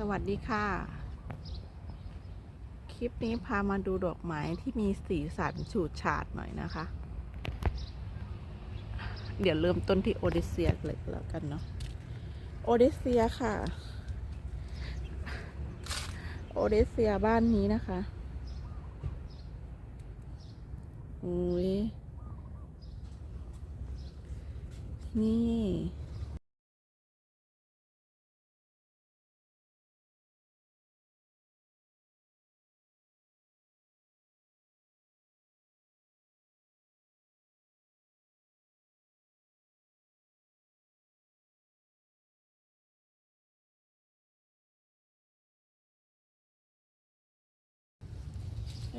สวัสดีค่ะ คลิปนี้พามาดูดอกไม้ที่มีสีสันฉูดฉาดหน่อยนะคะ เดี๋ยวเริ่มต้นที่โอเดเซียเลยแล้วกันเนาะ โอเดเซียค่ะ โอเดเซียบ้านนี้นะคะอุ้ยนี่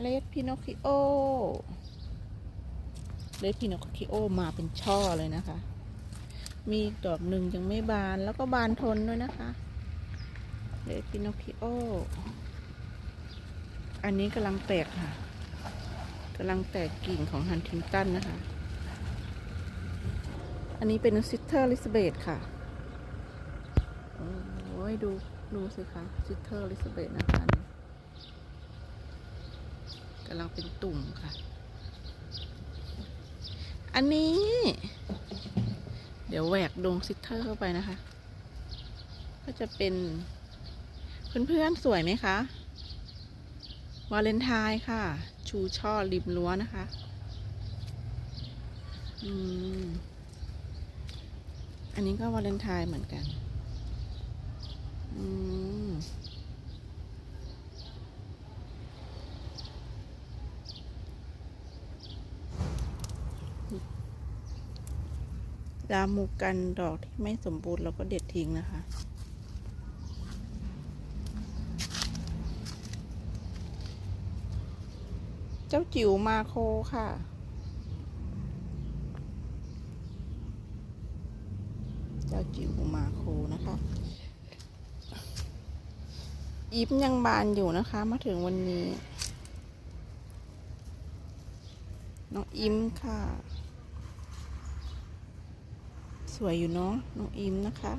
เลดพินอคิโอ เลดพินอคิโอมาเป็นช่อเลยนะคะ มีดอกหนึ่งยังไม่บานแล้วก็บานทนด้วยนะคะ เลดพินอคิโอ อันนี้กำลังแตกค่ะกำลังแตกกิ่งของฮันทิงตันนะคะ อันนี้เป็นซิสเตอร์ลิซเบตค่ะ โอ้ยดู ดูสิคะซิสเตอร์ลิซเบตนะคะ กำลังเป็นตุ่มค่ะ อันนี้ เดี๋ยวแหวกดวงซิสเตอร์เข้าไปนะคะ ก็จะเป็น เพื่อนๆ สวยไหมคะ วาเลนไทน์ค่ะ ชูช่อริมรั้วนะคะ อืม อันนี้ก็วาเลนไทน์เหมือนกัน อืม ดามูกันดอกที่ไม่สมบูรณ์เราก็เด็ดทิ้งนะคะ เจ้าจิ๋วมาโคค่ะเจ้าจิ๋วมาโคนะคะอิฟยังบานอยู่นะคะ มาถึงวันนี้ น้องอิมค่ะ สวยอยู่เนาะน้องอิมนะคะ